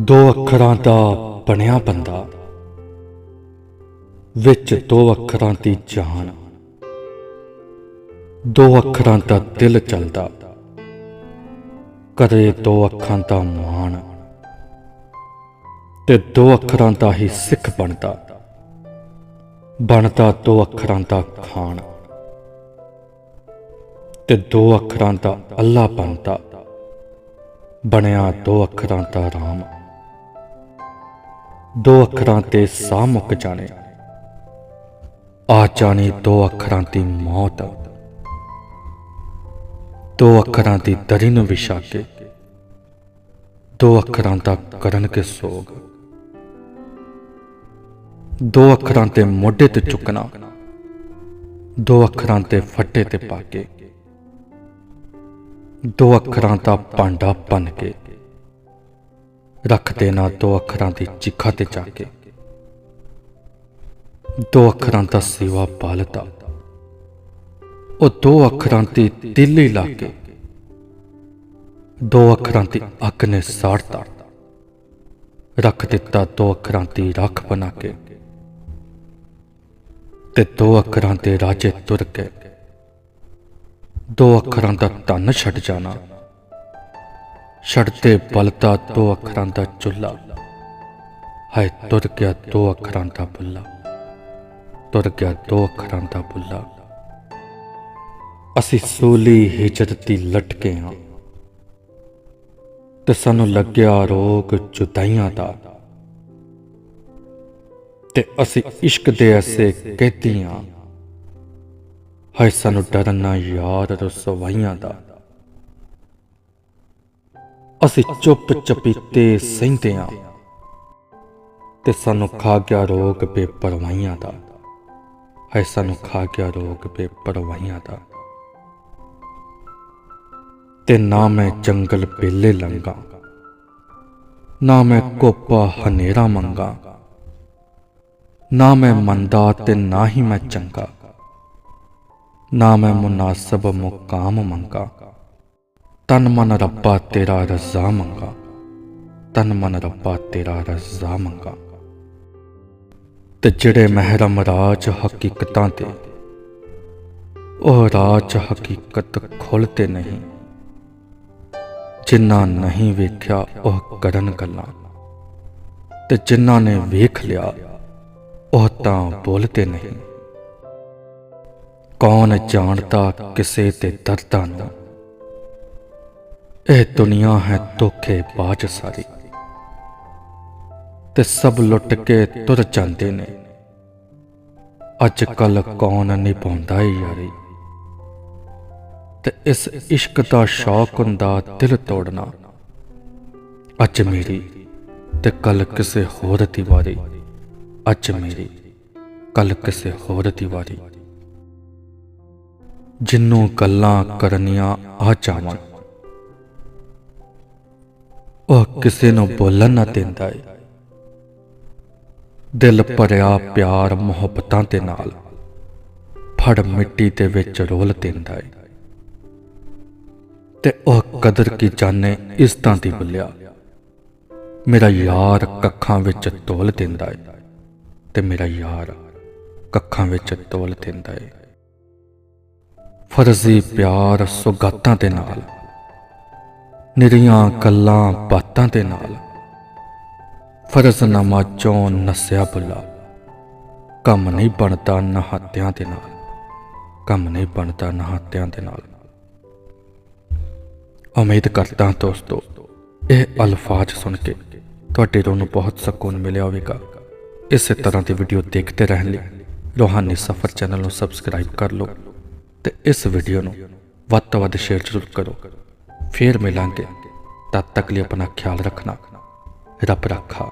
ਦੋ ਅੱਖਰਾਂ ਦਾ ਬਣਿਆ ਬੰਦਾ। ਵਿੱਚ ਦੋ ਅੱਖਰਾਂ ਦੀ ਜਾਨ। ਦੋ ਅੱਖਰਾਂ ਦਾ ਦਿਲ ਚੱਲਦਾ। ਕਦੇ ਦੋ ਅੱਖਾਂ ਦਾ ਮਾਣ। ਤੇ ਦੋ ਅੱਖਰਾਂ ਦਾ ਹੀ ਸਿੱਖ ਬਣਦਾ। ਬਣਦਾ ਦੋ ਅੱਖਰਾਂ ਦਾ ਖਾਣ। ਤੇ ਦੋ ਅੱਖਰਾਂ ਦਾ ਅੱਲਾ ਬਣਦਾ। ਬਣਿਆ ਦੋ ਅੱਖਰਾਂ ਦਾ ਰਾਮ। ਦੋ ਅੱਖਰਾਂ ਤੇ ਸਾਹ ਮੁੱਕ ਜਾਣੇ। ਆ ਜਾਣੀ ਦੋ ਅੱਖਰਾਂ ਦੀ ਮੌਤ। ਦੋ ਅੱਖਰਾਂ ਦੀ ਦਰੀ ਨੂੰ ਵਿਛਾ ਕੇ ਦੋ ਅੱਖਰਾਂ ਦਾ ਕਰਨ ਕੇ ਸੋਗ। ਦੋ ਅੱਖਰਾਂ ਤੇ ਮੋਢੇ ਤੇ ਚੁੱਕਣਾ। ਦੋ ਅੱਖਰਾਂ ਤੇ ਫੱਟੇ ਤੇ ਪਾ ਕੇ ਦੋ ਅੱਖਰਾਂ ਦਾ ਭਾਂਡਾ ਭੰਨ ਕੇ ਰੱਖ ਦੇਣਾ ਦੋ ਅੱਖਰਾਂ ਦੀ ਚਿੱਖਾ ਤੇ ਜਾ ਕੇ। ਦੋ ਅੱਖਰਾਂ ਦਾ ਸਿਵਾ ਬਾਲਤਾ ਉਹ ਦੋ ਅੱਖਰਾਂ ਦੀ ਦਿੱਲੀ ਲਾ ਕੇ। ਦੋ ਅੱਖਰਾਂ ਦੀ ਅੱਗ ਨੇ ਸਾੜਤਾ। ਰੱਖ ਦਿੱਤਾ ਦੋ ਅੱਖਰਾਂ ਦੀ ਰੱਖ ਬਣਾ ਕੇ। ਤੇ ਦੋ ਅੱਖਰਾਂ ਦੇ ਰਾਜੇ ਤੁਰ ਕੇ ਦੋ ਅੱਖਰਾਂ ਦਾ ਧਨ ਛੱਡ ਜਾਣਾ। ਛੱਡਦੇ ਬਲਤਾ ਦੋ ਅੱਖਰਾਂ ਦਾ ਚੁੱਲਾ ਹਾਏ, ਤੁਰ ਗਿਆ ਦੋ ਅੱਖਰਾਂ ਦਾ ਬੁੱਲਾ ਤੁਰ ਗਿਆ ਦੋ ਅੱਖਰਾਂ ਦਾ ਬੁੱਲਾ ਅਸੀਂ ਸੂਲੀ ਹਿਜਰਤ ਦੀ ਲਟਕੇ ਹਾਂ ਤੇ ਸਾਨੂੰ ਲੱਗਿਆ ਰੋਗ ਜੁਦਾਈਆਂ ਦਾ। ਤੇ ਅਸੀਂ ਇਸ਼ਕ ਦੇ ਐਸੇ ਕਹਤੀਆਂ ਹਾਏ, ਸਾਨੂੰ ਡਰਨਾ ਯਾਰ ਰਸਵਾਈਆਂ ਦਾ। ਅਸੀਂ ਚੁੱਪ ਚਪੀਤੇ ਸਹਿੰਦੇ ਆਂ ਤੇ ਸਾਨੂੰ ਖਾ ਗਿਆ ਰੋਗ ਬੇਪਰਵਾਹੀਆਂ ਦਾ। ਹਾਏ ਸਾਨੂੰ ਖਾ ਗਿਆ ਰੋਗ ਬੇਪਰਵਾਹੀਆਂ ਦਾ। ਤੇ ਨਾ ਮੈਂ ਜੰਗਲ ਪੇਲੇ ਲੰਗਾ ਨਾ ਮੈਂ ਕੋਪਾ ਹਨੇਰਾ ਮੰਗਾ, ਨਾ ਮੈਂ ਮੰਦਾ ਤੇ ਨਾ ਹੀ ਮੈਂ ਚੰਗਾ, ਨਾ ਮੈਂ ਮੁਨਾਸਬ ਮੁਕਾਮ ਮੰਗਾ। ਤਨ ਮਨ ਰੱਬਾ ਤੇਰਾ ਰਜ਼ਾ ਮੰਗਾ। ਤਨ ਮਨ ਰੱਬਾ ਤੇਰਾ ਰਜ਼ਾ ਮੰਗਾ। ਤੇ ਜਿਹੜੇ ਮਹਿਰਮ ਰਾਜ ਹਕੀਕਤਾਂ ਤੇ, ਉਹ ਰਾਜ ਹਕੀਕਤ ਖੁੱਲਤੇ ਨਹੀਂ। ਜਿਨ੍ਹਾਂ ਨਹੀਂ ਵੇਖਿਆ, ਉਹ ਕਰਨ ਗੱਲਾਂ। ਤੇ ਜਿਨ੍ਹਾਂ ਨੇ ਵੇਖ ਲਿਆ, ਉਹ ਤਾਂ ਬੋਲਦੇ ਨਹੀਂ। ਕੌਣ ਜਾਣਦਾ, ਕਿਸੇ ਤੇ ਦਰਦਾਂ ਨੂੰ? ਇਹ ਦੁਨੀਆ ਹੈ ਧੋਖੇ ਬਾਜ ਸਾਰੀ ਤੇ ਸਭ ਲੁੱਟ ਕੇ ਤੁਰ ਜਾਂਦੇ ਨੇ। ਅੱਜ ਕੱਲ ਕੌਣ ਨਿਭਾਉਂਦਾ ਏ ਯਾਰੀ। ਤੇ ਇਸ ਇਸ਼ਕ ਦਾ ਸ਼ੌਕ ਹੁੰਦਾ ਦਿਲ ਤੋੜਨਾ। ਅੱਜ ਮੇਰੀ ਤੇ ਕੱਲ ਕਿਸੇ ਹੋਰ ਦੀ ਵਾਰੀ ਅੱਜ ਮੇਰੀ, ਕੱਲ ਕਿਸੇ ਹੋਰ ਦੀ ਵਾਰੀ ਜਿੰਨੂੰ ਗੱਲਾਂ ਕਰਨੀਆਂ ਆ ਜਾਵਣ ਉਹ ਕਿਸੇ ਨੂੰ ਬੋਲਣ ਨਾ ਦਿੰਦਾ ਏ। ਦਿਲ ਭਰਿਆ ਪਿਆਰ ਮੁਹੱਬਤਾਂ ਦੇ ਨਾਲ ਫੜ ਮਿੱਟੀ ਦੇ ਵਿੱਚ ਰੋਲ ਦਿੰਦਾ ਏ। ਤੇ ਉਹ ਕਦਰ ਕੀ ਜਾਣੇ ਇਸ ਤਾਂ ਦੀ ਬੁੱਲਿਆ, ਮੇਰਾ ਯਾਰ ਕੱਖਾਂ ਵਿੱਚ ਤੋਲ ਦਿੰਦਾ ਏ। ਤੇ ਮੇਰਾ ਯਾਰ ਕੱਖਾਂ ਵਿੱਚ ਤੋਲ ਦਿੰਦਾ ਏ। ਫਰਜ਼ੀ ਪਿਆਰ ਸੁਗਾਤਾਂ ਦੇ ਨਾਲ ਨਿਰੀਆਂ ਗੱਲਾਂ ਬਾਤਾਂ ਦੇ ਨਾਲ। ਫਰਜ਼ ਨਮਾਜ਼ੋਂ ਨਸਿਆ ਬੁੱਲਾ। ਕੰਮ ਨਹੀਂ ਬਣਦਾ ਨਹਾਤਿਆਂ ਦੇ ਨਾਲ। ਕੰਮ ਨਹੀਂ ਬਣਦਾ ਨਹਾਤਿਆਂ ਦੇ ਨਾਲ। ਉਮੀਦ ਕਰਦਾ ਹਾਂ ਦੋਸਤੋ, ਇਹ ਅਲਫਾਜ਼ ਸੁਣ ਕੇ ਤੁਹਾਡੇ ਰੂਹ ਨੂੰ ਬਹੁਤ ਸਕੂਨ ਮਿਲਿਆ ਹੋਵੇਗਾ। ਇਸੇ ਤਰ੍ਹਾਂ ਦੀ ਵੀਡੀਓ ਦੇਖਦੇ ਰਹਿਣ ਲਈ ਰੋਹਾਨੀ ਸਫਰ ਚੈਨਲ ਨੂੰ ਸਬਸਕ੍ਰਾਈਬ ਕਰ ਲਓ ਤੇ ਇਸ ਵੀਡੀਓ ਨੂੰ ਵੱਧ ਤੋਂ ਵੱਧ ਸ਼ੇਅਰ ਜ਼ਰੂਰ ਕਰੋ। ਫੇਰ ਮਿਲਾਂਗੇ। ਤਦ ਤੱਕ ਲਈ ਆਪਣਾ ਖਿਆਲ ਰੱਖਣਾ। ਰੱਬ ਰੱਖਾ।